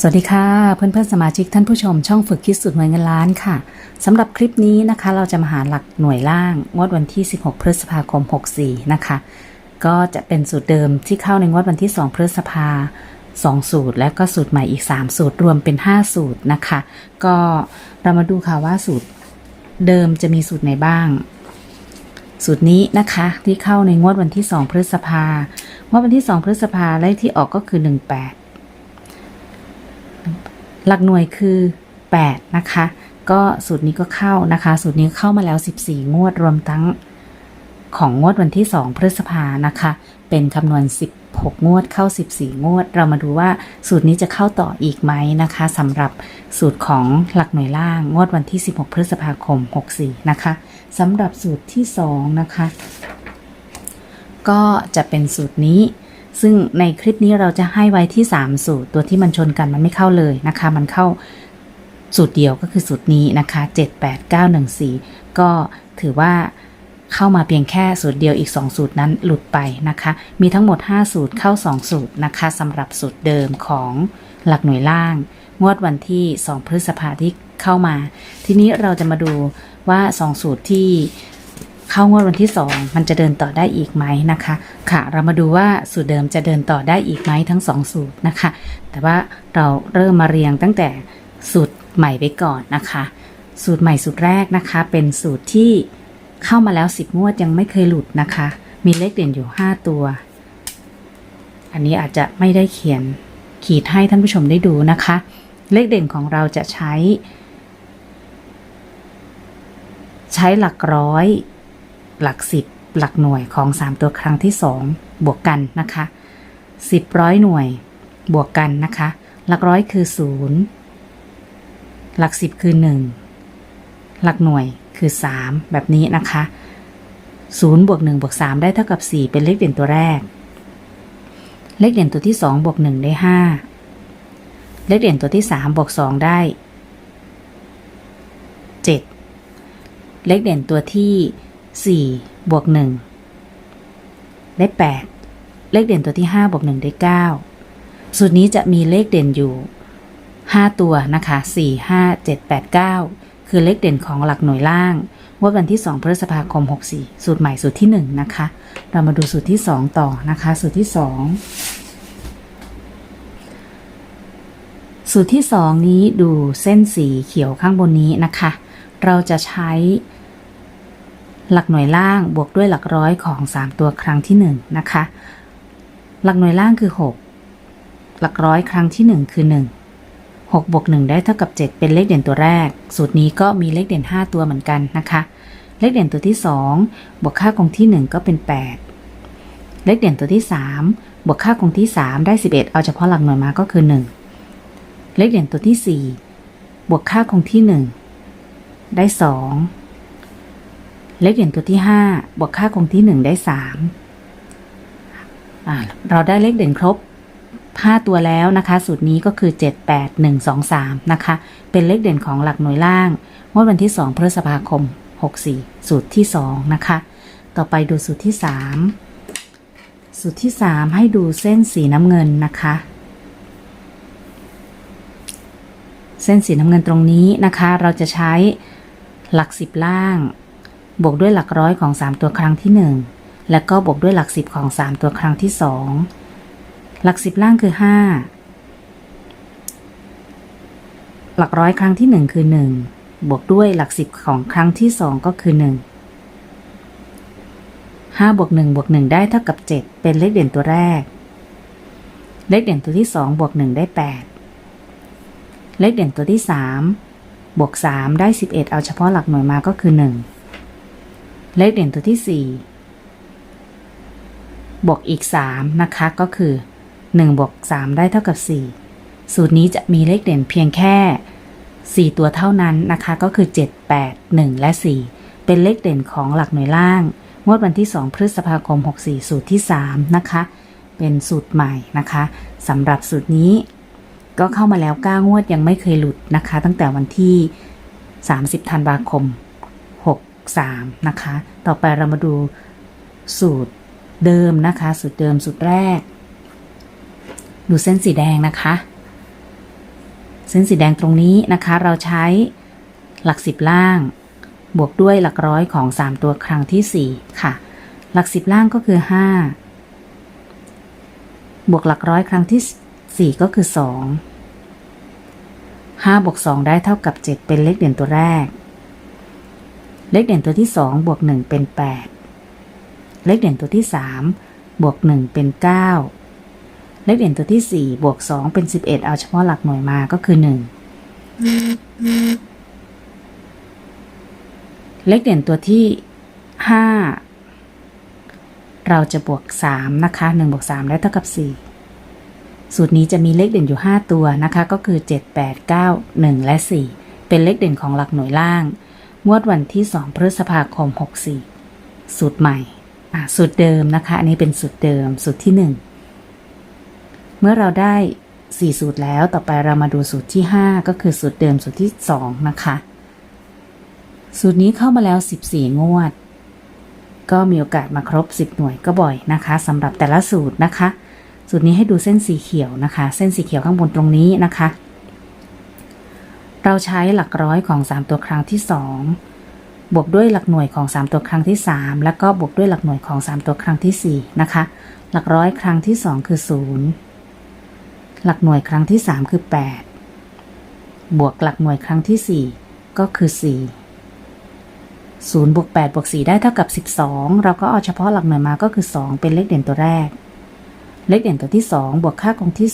สวัสดีค่ะเพื่อนเพื่อนๆสมาชิกท่านผู้ชมช่องฝึกคิดสูตรหน่วยเงินล้านค่ะสำหรับคลิปนี้นะคะ เราจะมาหาหลักหน่วยล่างงวดวันที่ 16 พฤษภาคม 64 นะคะ ก็จะเป็นสูตรเดิมที่เข้าในงวดวันที่ 2 พฤษภา2 สูตร และก็สูตรใหม่อีก 3 สูตรรวมเป็น 5 สูตรนะคะ ก็เรามาดูค่ะว่าสูตรเดิมจะมีสูตรไหนบ้าง สูตรนี้นะคะที่เข้าในงวดวันที่ 2 พฤษภางวดวันที่ 2 พฤษภาเลขที่ออกก็คือ 18 หลักหน่วยคือ 8 นะคะ ก็สูตรนี้ก็เข้านะคะ สูตรนี้เข้ามาแล้ว 14 งวดรวมทั้งของงวดวันที่ 2 พฤษภานะคะ เป็นคำนวณ 16 งวดเข้า 14 งวด เรามาดูว่าสูตรนี้จะเข้าต่ออีกไหมนะคะสำหรับสูตรของหลักหน่วยล่างงวดวันที่ 16 พฤษภาคม 64 นะคะสำหรับสูตรที่ 2 นะคะ ก็จะเป็นสูตรนี้ ซึ่งในคลิปนี้เราจะให้ไว้ที่ 3 สูตร ตัวที่มันชนกันมันไม่เข้าเลยนะคะ มันเข้าสูตรเดียวก็คือสูตรนี้นะคะ 7 8 9 1 4 ก็ถือว่าเข้ามาเพียงแค่สูตรเดียวอีก 2 สูตรนั้นหลุดไปนะคะ มีทั้งหมด 5 สูตรเข้า 2 สูตรนะคะสำหรับสูตรเดิมของหลักหน่วยล่าง งวดวันที่ 2 พฤษภาที่เข้ามา ทีนี้เราจะมาดูว่า 2 สูตรที่ เข้างวดวันที่ 2 มันจะเดินต่อได้อีกไหมนะคะ ค่ะ เรามาดูว่าสูตรเดิมจะเดินต่อได้อีกไหมทั้ง 2 สูตรนะคะ แต่ว่าเราเริ่มมาเรียงตั้งแต่สูตรใหม่ไปก่อนนะคะ สูตรใหม่สูตรแรกนะคะ เป็นสูตรที่เข้ามาแล้ว 10 งวดยังไม่เคยหลุดนะคะ มีเลขเด่นอยู่ 5 ตัว อันนี้อาจจะไม่ได้เขียนขีดให้ท่านผู้ชมได้ดูนะคะ เลขเด่นของเราจะใช้ ใช้หลักร้อย หลักสิบหลักหน่วยของ 3 ตัวครั้งที่ 2 บวกกันนะคะ 10 ร้อยหน่วยบวกกันนะคะ หลักร้อยคือ 0 หลักสิบคือ 1 หลักหน่วยคือ 3 แบบนี้นะคะ0บวก1บวก3ได้เท่ากับ 4 เป็นเลขเด่นตัวแรก เลขเด่นตัวที่ 2 บวก 1 ได้ 5 เลขเด่นตัวที่ 3 บวก 2 ได้ 7 เลขเด่นตัวที่ 4 บวก 1 ได้ 8 เลขเด่นตัวที่ 5 บวก 1 ได้ 9 สูตรนี้จะมีเลขเด่นอยู่ 5 ตัวนะคะ 4 5 7 8 9 คือเลขเด่นของหลักหน่วยล่างงวดวันที่ 2 พฤษภาคม 64 สูตรใหม่สูตรที่ 1 นะคะ เรามาดูสูตรที่ 2 ต่อนะคะ สูตรที่ 2สูตรที่ 2 นี้ดูเส้นสีเขียวข้างบนนี้นะคะ เราจะใช้ หลักหน่วยล่างบวกด้วยหลักร้อยของ 3 ตัวครั้งที่ 1 นะคะ หลักหน่วยล่างคือ 6 หลักร้อยครั้งที่ 1 คือ 1 6บวก1ได้เท่ากับ 7 เป็นเลขเด่นตัวแรก สูตรนี้ก็มีเลขเด่น 5 ตัวเหมือนกันนะคะ เลขเด่นตัวที่ 2 บวกค่าคงที่ 1 ก็เป็น 8 เลขเด่นตัวที่ 3 บวกค่าคงที่ 3 ได้ 11 เอาเฉพาะหลักหน่วยมาก็คือ 1 เลขเด่นตัวที่ 4 บวกค่าคงที่ 1 ได้ 2 เลขเด่นตัวที่ 5 บวกค่าคงที่ 1 ได้3เราได้เลขเด่นครบ 5 ตัวแล้วนะคะ สูตรนี้ก็คือ 7 8 1 2 3 นะคะ เป็นเลขเด่นของหลักหน่วยล่างงวดวันที่ 2 พฤษภาคม 64 สูตรที่ 2 นะคะ ต่อไปดูสูตรที่ 3 สูตรที่ 3 ให้ดูเส้นสีน้ำเงินนะคะเส้นสีน้ำเงินตรงนี้นะคะ เราจะใช้หลัก10ล่าง บวกด้วยหลักร้อยของ 3 ตัวครั้งที่ 1 แล้วก็บวกด้วยหลัก 10 ของ 3 ตัวครั้งที่ 2 หลัก 10 ล่างคือ 5 หลักร้อยครั้งที่ 1 คือ 1 บวกด้วยหลัก 10 ของครั้งที่ 2 ก็คือ 1 5บวก1บวก1ได้เท่ากับ 7 เป็นเลขเด่นตัวแรก เลขเด่นตัวที่ 2 บวก 1 ได้ 8 เลขเด่นตัวที่ 3 บวก 3 ได้ 11 เอาเฉพาะหลักหน่วยมาก็คือ 1 เลขเด่นตัวที่ 4 บวกอีก 3 นะคะก็คือ 1 บวก 3 ได้เท่ากับ 4 สูตรนี้จะมีเลขเด่นเพียงแค่ 4 ตัวเท่านั้นนะคะ ก็คือ 7 8 1 และ 4 เป็นเลขเด่นของหลักหน่วยล่าง งวดวันที่ 2 พฤษภาคม 64 สูตรที่ 3 นะคะ เป็นสูตรใหม่นะคะสำหรับสูตรนี้ ก็เข้ามาแล้ว 9 งวดยังไม่เคยหลุดนะคะ ตั้งแต่วันที่ 30 ธันวาคม 3 นะคะ ต่อไปเรามาดูสูตรเดิมนะคะ สูตรเดิมสูตรแรก ดูเส้นสีแดงนะคะ เส้นสีแดงตรงนี้นะคะ เราใช้หลักสิบล่าง บวกด้วยหลักร้อยของ 3 ตัวครั้งที่ 4 ค่ะ หลักสิบล่างก็คือ 5 บวกหลักร้อยครั้งที่ 4 ก็คือ 2 5บวก2ได้เท่ากับ 7 เป็นเลขเด่นตัวแรก เลขเด่นตัวที่ 2 บวก 1 เป็น 8 เลขเด่นตัวที่ 3 บวก 1 เป็น 9 เลขเด่นตัวที่ 4 บวก 2 เป็น 11 เอาเฉพาะหลักหน่วยมาก็คือ 1 เลขเด่นตัวที่ 5 เราจะบวก 3 นะคะ 1 บวก 3 ได้เท่ากับ 4 สูตรนี้จะมีเลขเด่นอยู่ 5 ตัวนะคะ ก็คือ 7 8 9 1 และ 4 เป็นเลขเด่นของหลักหน่วยล่าง งวดวันที่ 2 พฤษภาคม 64 สูตรใหม่สูตรเดิมนะคะ อันนี้เป็นสูตรเดิมสูตรที่ 1 เมื่อเราได้ 4 สูตรแล้วต่อไปเรามาดูสูตรที่ 5 ก็คือสูตรเดิมสูตรที่ 2 นะคะ สูตรนี้เข้ามาแล้ว 14 งวด ก็มีโอกาสมาครบ 10 หน่วยก็บ่อยนะคะสำหรับแต่ละสูตรนะคะ สูตรนี้ให้ดูเส้นสีเขียวนะคะ เส้นสีเขียวข้างบนตรงนี้นะคะ เราใช้หลักร้อยของ 3 ตัวครั้งที่ 2 บวกด้วยหลักหน่วยของ 3 ตัวครั้งที่ 3 แล้วก็บวกด้วยหลักหน่วยของ 3 ตัวครั้งที่ 4 นะคะ หลักร้อยครั้งที่ 2 คือ 0 หลักหน่วยครั้งที่ 3 คือ 8 บวกหลักหน่วยครั้งที่ 4 ก็คือ 4 0บวก8บวก4ได้เท่ากับ 12 เราก็เอาเฉพาะหลักหน่วยมาก็คือ 2 เป็นเลขเด่นตัวแรก เลขเด่นตัวที่ 2 บวกค่าคงที่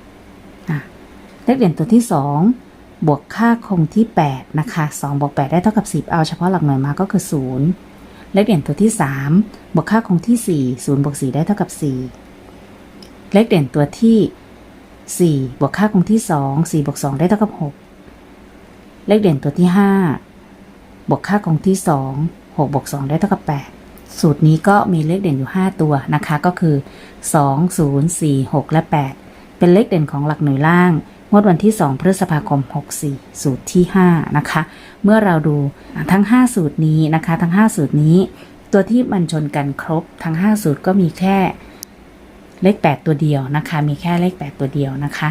2อะเลขเด่นตัวที่ 2 บวกค่าคงที่ 8 นะคะ2บวก8ได้เท่ากับ 10 เอาเฉพาะหลักหน่วยมาก็คือ 0 เลขเด่นตัวที่ 3 บวกค่าคงที่ 4 0บวก4ได้เท่ากับ 4 เลขเด่นตัวที่ 4 บวกค่าคงที่ 2 4บวก2ได้เท่ากับ 6 เลขเด่นตัวที่ 5 บวกค่าคงที่ 2 6บวก2ได้เท่ากับ 8 สูตรนี้ก็มีเลขเด่นอยู่ 5 ตัวนะคะ ก็คือ 2 0 4 6 และ 8 เป็นเลขเด่นของหลักหน่วยล่าง งวดวันที่ 2 พฤษภาคม 64 สูตรที่ 5 นะคะ เมื่อเราดูทั้ง 5 สูตรนี้นะคะ ทั้ง 5 สูตรนี้ ตัวที่มันชนกันครบทั้ง 5 สูตรก็มีแค่เลข 8 ตัวเดียวนะคะ มีแค่เลข 8 ตัวเดียวนะคะ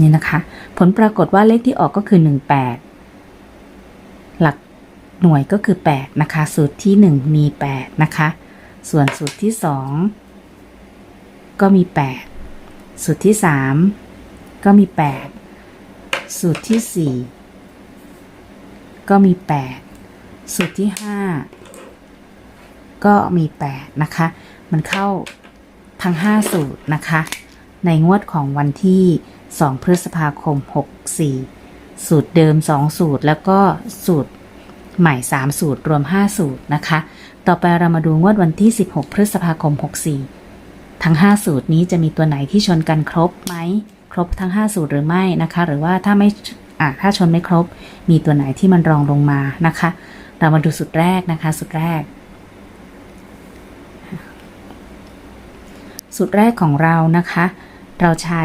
นี่นะคะ ผลปรากฏว่าเลขที่ออกก็คือ 18 หลักหน่วยก็คือ 8 นะคะ สูตรที่ 1 มี 8 นะคะ ส่วนสูตรที่ 2 ก็มี 8 สูตรที่3ก็มี8สูตรที่4ก็มี8สูตรที่5ก็มี8นะคะ มันเข้าทั้ง5สูตรนะคะ ในงวดของวันที่2พฤษภาคม64สูตรเดิม2สูตรแล้วก็สูตรใหม่3สูตรรวม5สูตรนะคะ ต่อไปเรามาดูงวดวันที่16พฤษภาคม64 ทั้ง 5 สูตรนี้จะมีตัวไหนที่ชนกันครบไหมครบทั้ง 5 สูตรหรือไม่นะคะ หรือว่าถ้าไม่อะถ้าชนไม่ครบ มีตัวไหนที่มันรองลงมานะคะ เรามาดูสูตรแรกนะคะสูตรแรก สูตรแรกของเรานะคะ เราใช้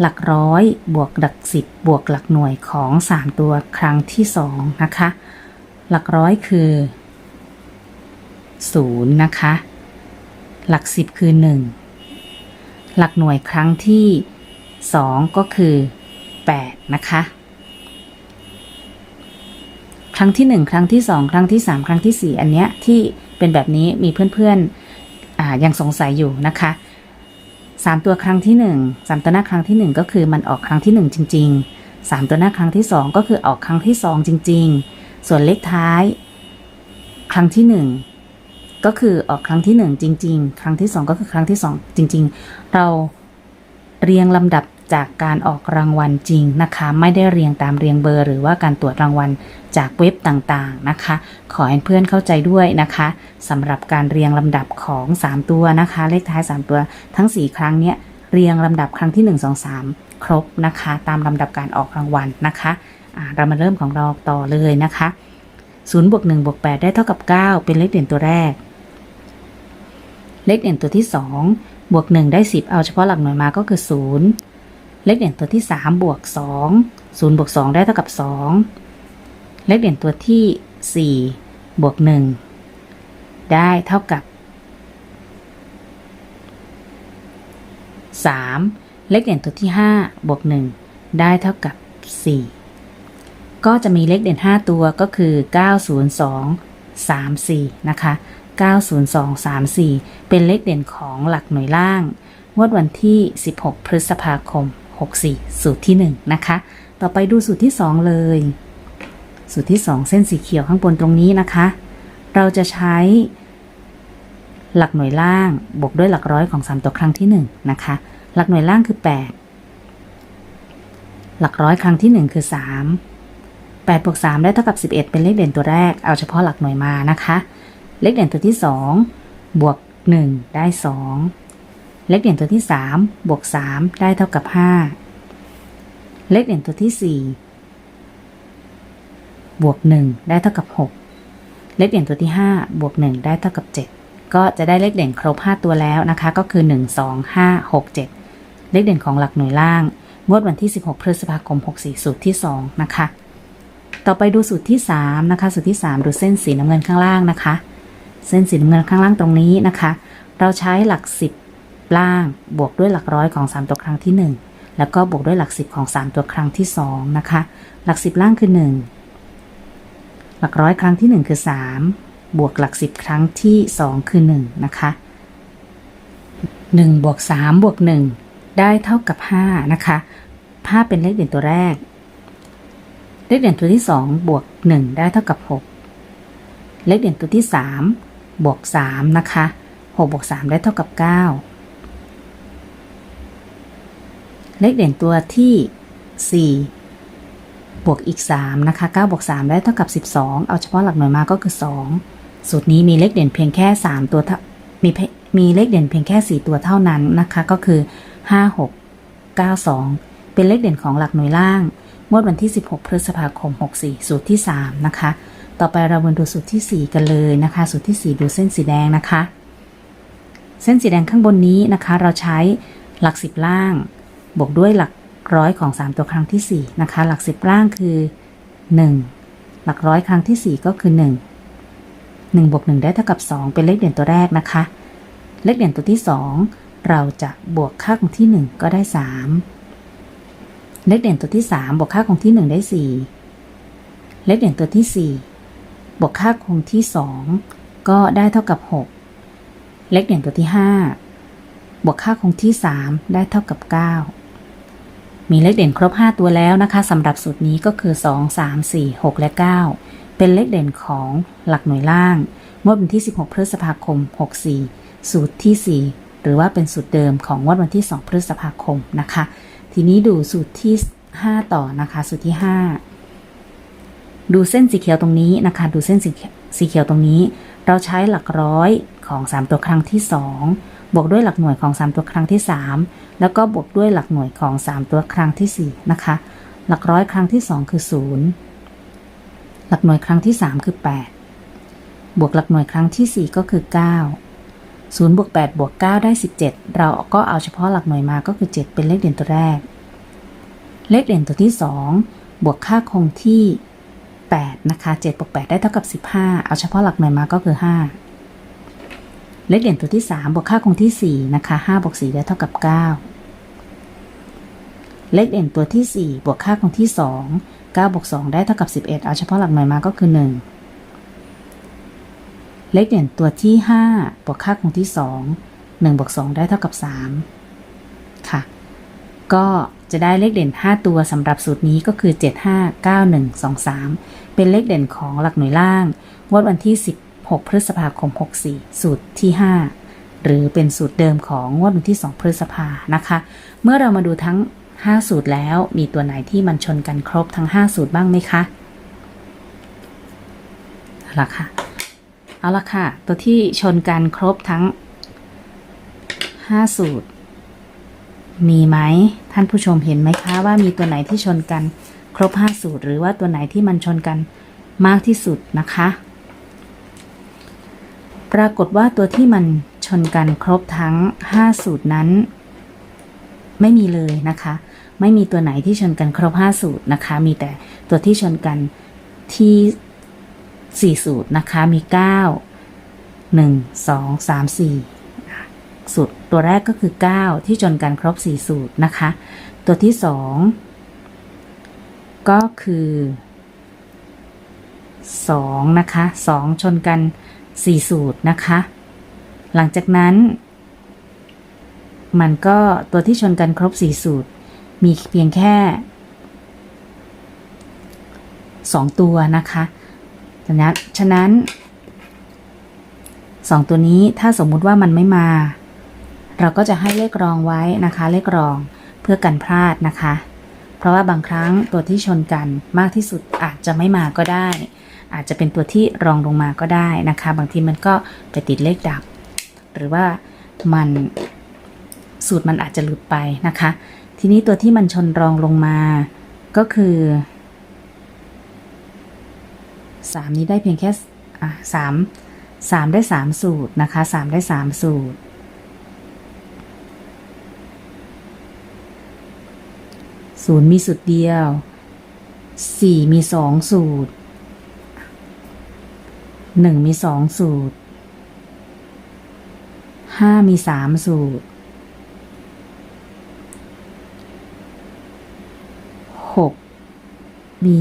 หลักร้อยบวกหลักสิบบวกหลักหน่วยของ 3 ตัวครั้งที่ 2 นะคะ หลักร้อยคือ0นะคะ หลักสิบคือ 1 หลักหน่วยครั้งที่ 2 ก็คือ 8 นะคะ ครั้งที่ 1 ครั้งที่ 2 ครั้งที่ 3 ครั้งที่ 4 อันเนี้ยที่เป็นแบบนี้มีเพื่อนๆอ่ายังสงสัยอยู่นะคะสามตัวครั้งที่หนึ่งสามตัวหน้าครั้งที่หนึ่งก็คือมันออกครั้งที่หนึ่งจริงๆสามตัวหน้าครั้งที่สองก็คือออกครั้งที่สองจริง ๆ ส่วนเลขท้าย ครั้งที่หนึ่ง ก็คือออกครั้งที่หนึ่งจริง ๆ ครั้งที่สองก็คือครั้งที่สองจริง ๆ เราเรียงลำดับจากการออกรางวัลจริงนะคะ ไม่ได้เรียงตามเรียงเบอร์ หรือว่าการตรวจรางวัลจากเว็บต่างๆนะคะ ขอให้เพื่อนเข้าใจด้วยนะคะสำหรับการเรียงลำดับของ 3 ตัวนะคะ เลขท้าย 3 ตัวทั้ง 4 ครั้งเนี้ยเรียงลำดับครั้งที่ 1 2 3 ครบนะคะ ตามลำดับการออกรางวัลนะคะะเรามาเริ่มของเราต่อเลยนะคะ0บวก1บวก8ได้เท่ากับ 9 เป็นเลขเด่นตัวแรก เลขเด่นตัวที่ 2 บวก 1 ได้ 10 เอาเฉพาะหลักหน่วยมาก็คือ 0 เลขเด่นตัวที่ 3 บวก 2 0 บวก 2 ได้เท่ากับ 2 เลขเด่นตัวที่ 4 บวก 1 ได้เท่ากับ 3 เลขเด่นตัวที่ 5 บวก 1 ได้เท่ากับ 4 ก็จะมีเลขเด่น 5 ตัวก็คือ 902 34 นะคะ 902 34 เป็นเลขเด่นของหลักหน่วยล่างงวดวันที่ 16 พฤษภาคม 64 สูตรที่ 1 นะคะ ต่อไปดูสูตรที่ 2 เลย สูตรที่ 2 เส้นสีเขียวข้างบนตรงนี้นะคะ เราจะใช้ หลักหน่วยล่างบวกด้วยหลักร้อยของ 3 ตัวครั้งที่ 1 นะคะ หลักหน่วยล่างคือ 8 หลักร้อยครั้งที่ 1 คือ 3 8บวก3ได้เท่ากับ 11 เป็นเลขเด่นตัวแรก เอาเฉพาะหลักหน่วยมานะคะ เลขเด่นตัวที่ 2 บวก 1 ได้ 2 เลขเด่นตัวที่ 3 บวก 3 ได้เท่ากับ 5 เลขเด่นตัวที่ 4 บวก 1 ได้เท่ากับ 6 เลขเด่นตัวที่ 5 บวก 1 ได้เท่ากับ 7 ก็จะได้เลขเด่นครบ 5 ตัวแล้วนะคะ ก็คือ 1 2 5 6 7 เลขเด่นของหลักหน่วยล่าง งวดวันที่ 16 พฤษภาคม 64 สูตรที่ 2 นะคะต่อไปดูสูตรที่ 3 นะคะ สูตรที่ 3 ดูเส้นสีน้ำเงินข้างล่างนะคะ เส้นสีน้ำเงินข้างล่างตรงนี้นะคะ เราใช้หลัก 10 ล่างบวกด้วยหลักร้อยของ 3 ตัวครั้งที่ 1 แล้วก็บวกด้วยหลัก 10 ของ 3 ตัวครั้งที่ 2 นะคะ หลัก 10 ล่างคือ 1 หลักร้อยครั้งที่ 1 คือ 3 บวกหลัก 10 ครั้งที่ 2 คือ 1 นะคะ1บวก3บวก1ได้เท่ากับ 5 นะคะ5เป็นเลขเด่นตัวแรก เลขเด่นตัวที่ 2 บวก 1 ได้เท่ากับ 6 เลขเด่นตัวที่ 3 บวก3นะคะ6บวก3ได้เท่ากับ 9 เลขเด่นตัวที่ 4 บวกอีก 3 นะคะ9บวก3ได้เท่ากับ 12 เอาเฉพาะหลักหน่วยมาก็คือ 2 สูตรนี้มีเลขเด่นเพียงแค่ 3 ตัวเท่ามีมีเลขเด่นเพียงแค่ 4 ตัวเท่านั้นนะคะ ก็คือ 5 6 9 2 เป็นเลขเด่นของหลักหน่วยล่างงวดวันที่ 16 พฤษภาคม 64 สูตรที่ 3 นะคะ ต่อไปเรามาดูสูตรที่ 4 กันเลยนะคะ สูตรที่ 4 ดูเส้นสีแดงนะคะ เส้นสีแดงข้างบนนี้นะคะ เราใช้หลัก 10 ล่าง บวกด้วยหลักร้อยของ 3 ตัวครั้งที่ 4 นะคะ หลัก 10 ล่างคือ 1 หลักร้อยครั้งที่ 4 ก็คือ 1 1บวก1ได้เท่ากับ 2 เป็นเลขเด่นตัวแรกนะคะ เลขเด่นตัวที่ 2 เราจะบวกค่าคงที่ 1 ก็ได้ 3 เลขเด่นตัวที่ 3 บวกค่าคงที่ 1 ได้ 4 เลขเด่นตัวที่ 4 บวกค่าคงที่ 2 ก็ได้เท่ากับ 6 เลขเด่นตัวที่ 5 บวกค่าคงที่ 3 ได้เท่ากับ 9 มีเลขเด่นครบ 5 ตัวแล้วนะคะสำหรับสูตรนี้ก็คือ 2 3 4 6 และ 9 เป็นเลขเด่นของหลักหน่วยล่างงวดวันที่ 16 พฤษภาคม 64 สูตรที่ 4 หรือว่าเป็นสูตรเดิมของงวดวันที่ 2 พฤษภาคมนะคะ ทีนี้ดูสูตรที่ 5 ต่อนะคะ สูตรที่ 5 ดูเส้นสีเขียวตรงนี้นะคะ ดูเส้นสีสีเขียวตรงนี้ เราใช้หลักร้อยของ 3 ตัวครั้งที่ 2 บวกด้วยหลักหน่วยของ 3 ตัวครั้งที่ 3 แล้วก็บวกด้วยหลักหน่วยของ 3 ตัวครั้งที่ 4 นะคะ หลักร้อยครั้งที่ 2 คือ 0 หลักหน่วยครั้งที่ 3 คือ 8 บวกหลักหน่วยครั้งที่ 4 ก็คือ 9 0บวก8บวก9 ได้ 17 เราก็เอาเฉพาะหลักหน่วยมาก็คือ 7 เป็นเลขเด่นตัวแรก เลขเด่นตัวที่ 2 บวกค่าคงที่ 8 นะคะ 7 บวก 8 ได้เท่ากับ 15 เอาเฉพาะหลักหน่วยมาก็คือ 5 เลขเด่นตัวที่ 3 บวกค่าคงที่ 4 นะคะ 5 บวก 4 ได้เท่ากับ 9 เลขเด่นตัวที่ 4 บวกค่าคงที่ 2 9 บวก 2 ได้เท่ากับ 11 เอาเฉพาะหลักหน่วยมาก็คือ 1 เลขเด่นตัวที่ 5 บวกค่าคงที่ 2 1 บวก 2 ได้เท่ากับ 3 ค่ะ ก็จะได้เลขเด่น 5 ตัวสำหรับสูตรนี้ก็คือ 7 5 9 1 2 3 เป็นเลขเด่นของหลักหน่วยล่างงวดวันที่ 16 พฤษภาคม 64 สูตรที่ 5 หรือเป็นสูตรเดิมของงวดวันที่ 2 พฤษภานะคะ เมื่อเรามาดูทั้ง 5 สูตรแล้วมีตัวไหนที่มันชนกันครบทั้ง 5 สูตรบ้างไหมคะเอาละค่ะ เอาละค่ะ ตัวที่ชนกันครบทั้ง 5 สูตร มีไหมท่านผู้ชมเห็นไหมคะว่ามีตัวไหนที่ชนกัน ครบ 5 สูตร หรือว่าตัวไหนที่มันชนกันมากที่สุดนะคะ ปรากฏว่าตัวที่มันชนกันครบทั้ง 5 สูตรนั้น ไม่มีเลยนะคะ ไม่มีตัวไหนที่ชนกันครบ 5 สูตรนะคะ มีแต่ตัวที่ชนกันที่ 4 สูตรนะคะมี 9 1 2 3 4 สูตรตัวแรกก็คือ 9 ที่จนกันครบ 4 สูตรนะคะ ตัวที่ 2 ก็คือ 2 นะคะ 2 ชนกัน 4 สูตรนะคะ หลังจากนั้น มันก็ตัวที่ชนกันครบ 4 สูตร มีเพียงแค่ 2 ตัวนะคะฉะนั้นฉะนั้น2ตัวนี้ถ้าสมมุติว่ามันไม่มา เราก็จะให้เลขรองไว้นะคะ เลขรองเพื่อกันพลาดนะคะ เพราะว่าบางครั้งตัวที่ชนกันมากที่สุดอาจจะไม่มาก็ได้ อาจจะเป็นตัวที่รองลงมาก็ได้นะคะ บางทีมันก็ไปติดเลขดับ หรือว่ามันสูตรมันอาจจะหลุดไปนะคะ ทีนี้ตัวที่มันชนรองลงมาก็คือ3นี้ได้เพียงแค่สามสามได้สามสูตรนะคะสามได้สามสูตร ศูนย์มีสูตรเดียวสี่มีสองสูตรหนึ่งมีสองสูตรห้ามีสามสูตรหกมี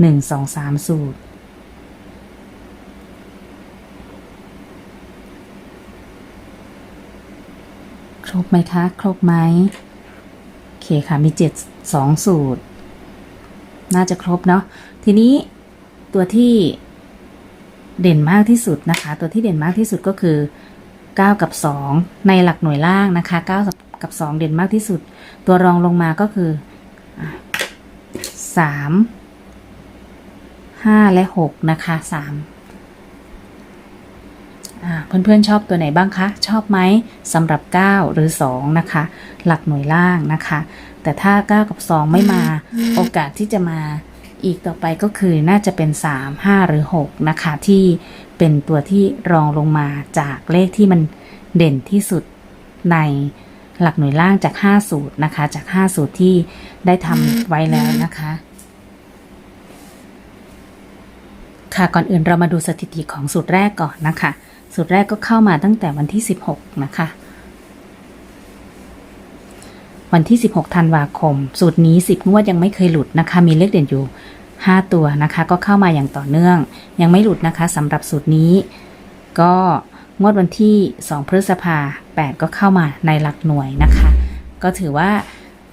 หนึ่งสองสามสูตรครบไหมคะ ครบไหม เคค่ะ มี 7 2 สูตร น่าจะครบเนาะ ทีนี้ตัวที่เด่นมากที่สุดนะคะ ตัวที่เด่นมากที่สุดก็คือ 9 กับ 2 ในหลักหน่วยล่างนะคะ 9 กับ 2 เด่นมากที่สุด ตัวรองลงมาก็คือ 3 5 และ 6 นะคะ 3 เพื่อนๆชอบตัวไหนบ้างคะ ชอบไหมสำหรับ 9 หรือ 2 นะคะ หลักหน่วยล่างนะคะ แต่ถ้า 9 กับ 2 ไม่มาโอกาสที่จะมาอีกต่อไปก็คือน่าจะเป็น 3 5 หรือ 6 นะคะ ที่เป็นตัวที่รองลงมาจากเลขที่มันเด่นที่สุดในหลักหน่วยล่างจาก 5 สูตรนะคะ จาก 5 สูตรที่ได้ทำไว้แล้วนะคะค่ะก่อนอื่นเรามาดูสถิติของสูตรแรกก่อนนะคะ สูตรแรกก็เข้ามาตั้งแต่วันที่ 16 นะคะ วันที่ 16ธันวาคม สูตรนี้ 10 งวดยังไม่เคยหลุดนะคะ มีเลขเด่นอยู่ 5 ตัวนะคะ ก็เข้ามาอย่างต่อเนื่อง ยังไม่หลุดนะคะสำหรับสูตรนี้ ก็งวดวันที่ 2 พฤษภา 8 ก็เข้ามาในหลักหน่วยนะคะ ก็ถือว่า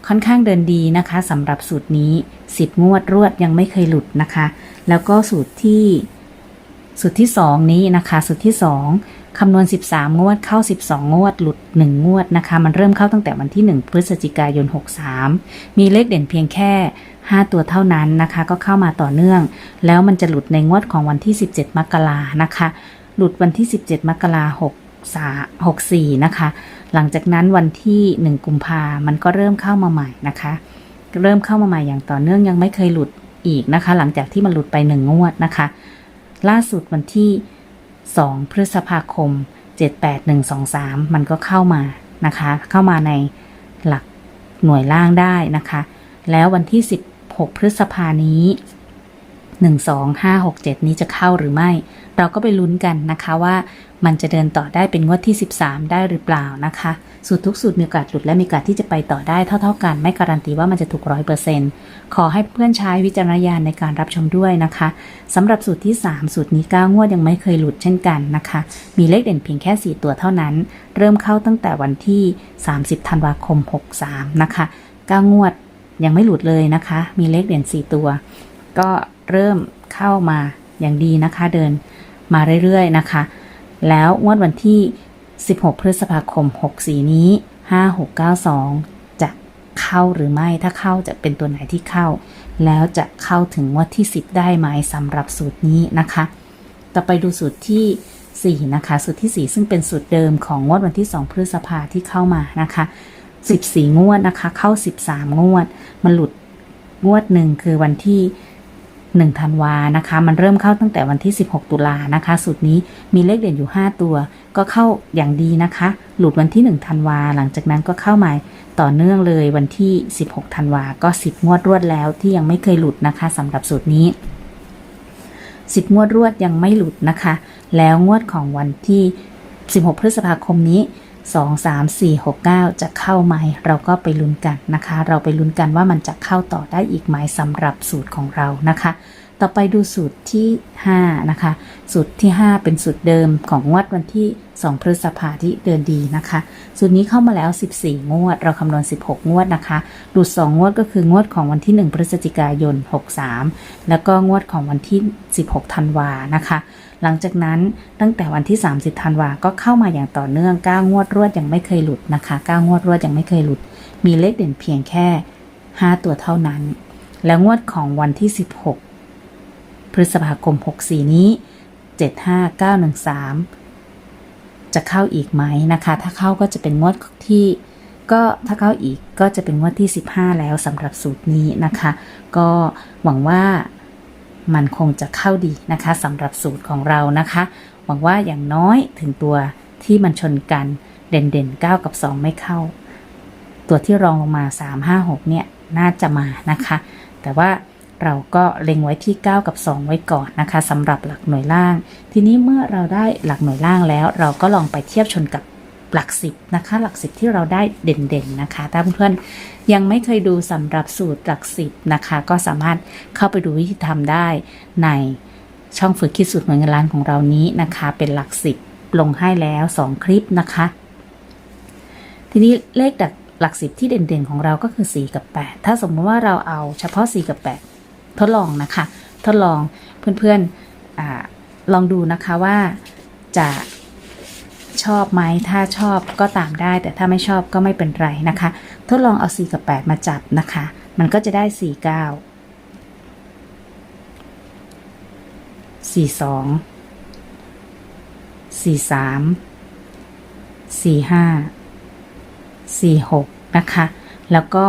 ค่อนข้างเดินดีนะคะสำหรับสูตรนี้ 10 งวดรวดยังไม่เคยหลุดนะคะ แล้วก็สูตรที่ สูตรที่2นี้นะคะสูตรที่2คำนวณ 13 งวดเข้า 12 งวด หลุด 1 งวดนะคะ มันเริ่มเข้าตั้งแต่วันที่ 1 พฤศจิกายน 63 มีเลขเด่นเพียงแค่ 5 ตัวเท่านั้นนะคะ ก็เข้ามาต่อเนื่อง แล้วมันจะหลุดในงวดของวันที่ 17 มกรานะคะ หลุดวันที่ 17 มกราคม64นะคะ หลังจากนั้นวันที่ 1 กุมภามันก็เริ่มเข้ามาใหม่นะคะ เริ่มเข้ามาใหม่อย่างต่อเนื่องยังไม่เคยหลุดอีกนะคะ หลังจากที่มันหลุดไป 1 งวดนะคะ ล่าสุดวันที่ 2 พฤษภาคม 78123 มันก็เข้ามานะคะ เข้ามาในหลักหน่วยล่างได้นะคะ แล้ววันที่ 16 พฤษภานี้ 12567 นี้จะเข้าหรือไม่ เราก็ไปลุ้นกันนะคะว่ามันจะเดินต่อได้เป็นงวดที่ 13 ได้หรือเปล่านะคะ สูตรทุกสูตรมีโอกาสหลุดและมีโอกาสที่จะไปต่อได้เท่า ๆ กัน ไม่การันตีว่ามันจะถูกร้อยเปอร์เซ็นต์ขอให้เพื่อนใช้วิจารณญาณในการรับชมด้วยนะคะสำหรับสูตรที่ 3 สูตรนี้ 9 งวดยังไม่เคยหลุดเช่นกันนะคะ มีเลขเด่นเพียงแค่ 4 ตัวเท่านั้น เริ่มเข้าตั้งแต่วันที่ 30ธันวาคม 63 นะคะ 9 งวดยังไม่หลุดเลยนะคะ มีเลขเด่น 4 ตัว ก็เริ่มเข้ามาอย่างดีนะคะเดิน มาเรื่อยๆนะคะ แล้วงวดวันที่ 16 พฤษภาคม 64 นี้ 5692 จะเข้าหรือไม่ ถ้าเข้าจะเป็นตัวไหนที่เข้า แล้วจะเข้าถึงงวดที่ 10 ได้ไหมสำหรับสูตรนี้นะคะ ต่อไปดูสูตรที่ 4 นะคะ สูตรที่ 4 ซึ่งเป็นสูตรเดิมของงวดวันที่ 2 พฤษภาที่เข้ามานะคะ14 งวดนะคะ เข้า 13 งวด มันหลุดงวดหนึ่งคือวันที่ 1ธันวานะคะ มันเริ่มเข้าตั้งแต่วันที่ 16 ตุลานะคะสูตรนี้มีเลขเด่นอยู่ 5 ตัว ก็เข้าอย่างดีนะคะ หลุดวันที่ 1 ธันวา หลังจากนั้นก็เข้ามาต่อเนื่องเลยวันที่ 16 ธันวา ก็ 10 งวดรวดแล้วที่ยังไม่เคยหลุดนะคะสำหรับสูตรนี้ 10 งวดรวดยังไม่หลุดนะคะ แล้วงวดของวันที่ 16 พฤษภาคมนี้ 2 3 4 6 9 จะเข้าไหม เราก็ไปลุ้นกันนะคะ เราไปลุ้นกันว่ามันจะเข้าต่อได้อีกไหมสำหรับสูตรของเรานะคะ ต่อไปดูสูตรที่ 5 นะคะ สูตรที่ 5 เป็นสูตรเดิมของงวดวันที่ 2 พฤษภาที่เดินดีนะคะ สูตรนี้เข้ามาแล้ว 14 งวด เราคำนวณ 16 งวดนะคะดูด2 งวดก็คืองวดของวันที่ 1 พฤศจิกายน 63 แล้วก็งวดของวันที่ 16 ธันวานะคะ หลังจากนั้นตั้งแต่วันที่ 30ธันวาก็เข้ามาอย่างต่อเนื่อง 9 งวดรวดยังไม่เคยหลุดนะคะ 9 งวดรวดยังไม่เคยหลุด มีเลขเด่นเพียงแค่ 5 ตัวเท่านั้น แล้วงวดของวันที่ 16 พฤษภาคม 64 นี้ 75913 จะเข้าอีกไหมนะคะ ถ้าเข้าก็จะเป็นงวดที่ก็ถ้าเข้าอีกก็จะเป็นงวดที่ 15 แล้วสำหรับสูตรนี้นะคะ ก็หวังว่า มันคงจะเข้าดีนะคะสำหรับสูตรของเรานะคะ หวังว่าอย่างน้อยถึงตัวที่มันชนกันเด่นเด่นๆ 9 กับ 2 ไม่เข้า ตัวที่รองลงมา 3 5 6 เนี่ย น่าจะมานะคะ แต่ว่าเราก็เล็งไว้ที่ 9 กับ 2 ไว้ก่อนนะคะสำหรับหลักหน่วยล่าง ทีนี้เมื่อเราได้หลักหน่วยล่างแล้ว เราก็ลองไปเทียบชนกับ หลักสิบนะคะ หลักสิบที่เราได้เด่นๆนะคะ ถ้าเพื่อนๆยังไม่เคยดูสำหรับสูตรหลักสิบนะคะ ก็สามารถเข้าไปดูวิธีทำได้ในช่องฝึกคิดสูตรหน่วยเงินล้านของเรานี้นะคะ เป็นหลักสิบลงให้แล้ว 2 คลิปนะคะ ทีนี้เลขดักหลักสิบที่เด่นๆของเราก็คือ 4 กับ 8 ถ้าสมมติว่าเราเอาเฉพาะ 4 กับ 8 ทดลองนะคะ ทดลองเพื่อนๆอลองดูนะคะว่าจะ ชอบไหมถ้าชอบก็ตามได้ แต่ถ้าไม่ชอบก็ไม่เป็นไรนะคะ ทดลองเอา 4 กับ 8 มาจับนะคะ มันก็จะได้ 4 9 4 2 4 3 4 5 4 6 นะคะ แล้วก็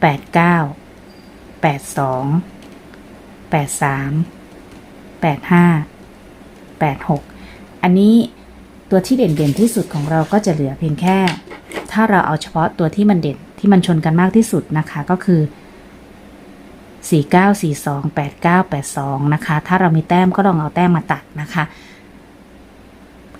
8 9 8 2 8 3 8 5 8 6 อันนี้ ตัวที่เด่นๆที่สุดของเราก็จะเหลือเพียงแค่ ถ้าเราเอาเฉพาะตัวที่มันเด่นที่มันชนกันมากที่สุดนะคะก็คือ 49 42 89 82 นะคะ ถ้าเรามีแต้มก็ลองเอาแต้มมาตัดนะคะ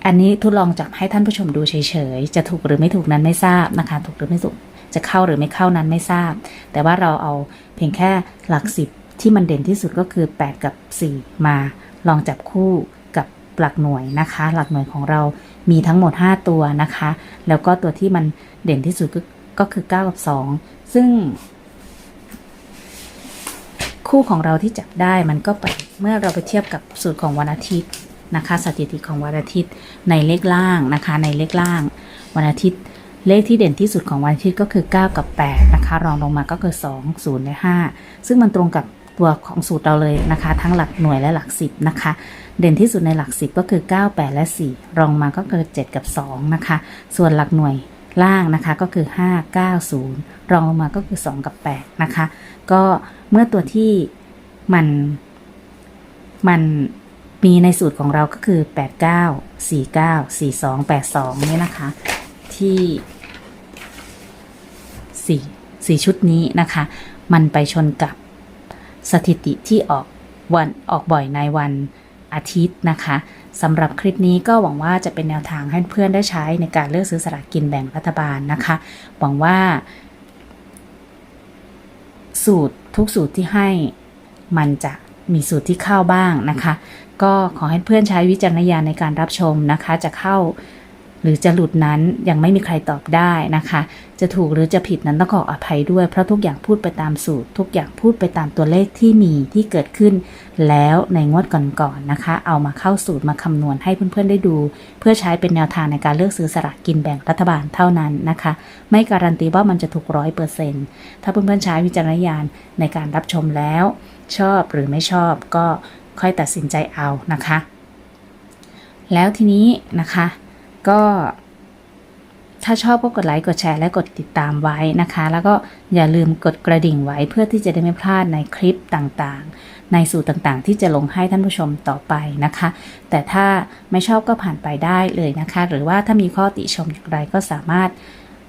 อันนี้ทดลองจับให้ท่านผู้ชมดูเฉยๆ จะถูกหรือไม่ถูกนั้นไม่ทราบนะคะ ถูกหรือไม่ถูกจะเข้าหรือไม่เข้านั้นไม่ทราบ แต่ว่าเราเอาเพียงแค่หลักสิบที่มันเด่นที่สุดก็คือ 8 กับ 4 มาลองจับคู่ หลักหน่วยนะคะ หลักหน่วยของเรามีทั้งหมด 5 ตัวนะคะ แล้วก็ตัวที่มันเด่นที่สุดก็คือ 9 กับ 2 ซึ่ง คู่ของเราที่จับได้มันก็ไปเมื่อเราไปเทียบกับสูตรของวันอาทิตย์นะคะสถิติของวันอาทิตย์ในเลขล่างนะคะในเลขล่าง วันอาทิตย์เลขที่เด่นที่สุดของวันอาทิตย์ก็คือ 9 กับ 8 นะคะ รองลงมาก็คือ 2 0และ5ซึ่งมันตรงกับ ตัวของสูตรเราเลยนะคะ ทั้งหลักหน่วยและหลัก10นะคะ เด่นที่สุดในหลัก10ก็คือ 9 8 และ 4 รองมาก็คือ7กับ 2 นะคะ ส่วนหลักหน่วยล่างนะคะก็คือ 5 9 0 รองลงมาก็คือ 2 กับ 8 นะคะ ก็เมื่อตัวที่มันมันมีในสูตรของเราก็คือ 89 49 42 82เนี่ยนะคะ ที่สี่สี่ชุดนี้นะคะ มันไปชนกับ สถิติที่ออกวันออกบ่อยในวันอาทิตย์นะคะสำหรับคลิปนี้ก็หวังว่าจะเป็นแนวทางให้เพื่อนได้ใช้ในการเลือกซื้อสลากกินแบ่งรัฐบาลนะคะ หวังว่า สูตรทุกสูตรที่ให้มันจะมีสูตรที่เข้าบ้างนะคะ ก็ขอให้เพื่อนใช้วิจารณญาณในการรับชมนะคะ จะเข้า หรือจะหลุดนั้นยังไม่มีใครตอบได้นะคะ จะถูกหรือจะผิดนั้นต้องขออภัยด้วย เพราะทุกอย่างพูดไปตามสูตร ทุกอย่างพูดไปตามตัวเลขที่มีที่เกิดขึ้น แล้วในงวดก่อนๆนะคะ เอามาเข้าสูตรมาคำนวณให้เพื่อนๆได้ดู เพื่อใช้เป็นแนวทางในการเลือกซื้อสลากกินแบ่งรัฐบาลเท่านั้นนะคะ ไม่การันตีว่ามันจะถูกร้อยเปอร์เซ็นต์ถ้าเพื่อนๆใช้วิจารณญาณในการรับชมแล้ว ชอบหรือไม่ชอบก็ค่อยตัดสินใจเอานะคะ แล้วทีนี้นะคะ ก็ถ้าชอบก็กดไลค์กดแชร์และกดติดตามไว้นะคะ แล้วก็อย่าลืมกดกระดิ่งไว้เพื่อที่จะได้ไม่พลาดในคลิปต่างๆ ในสูตรต่างๆ ที่จะลงให้ท่านผู้ชมต่อไปนะคะ แต่ถ้าไม่ชอบก็ผ่านไปได้เลยนะคะ หรือว่าถ้ามีข้อติชมอย่างไรก็สามารถ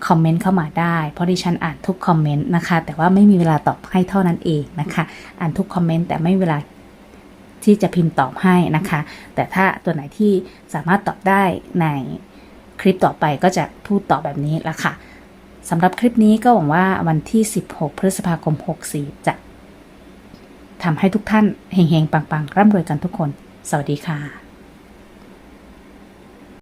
คอมเมนต์เข้ามาได้ เพราะดิฉันอ่านทุกคอมเมนต์นะคะ แต่ว่าไม่มีเวลาตอบให้เท่านั้นเองนะคะ อ่านทุกคอมเมนต์แต่ไม่มีเวลา ที่จะพิมพ์ตอบให้นะคะ แต่ถ้าตัวไหนที่สามารถตอบได้ในคลิปต่อไปก็จะพูดตอบแบบนี้ละค่ะสำหรับคลิปนี้ก็หวังว่าวันที่ 16 พฤษภาคม 64 จะทำให้ทุกท่านเฮงๆ ปังๆ ร่ำรวยกันทุกคน สวัสดีค่ะ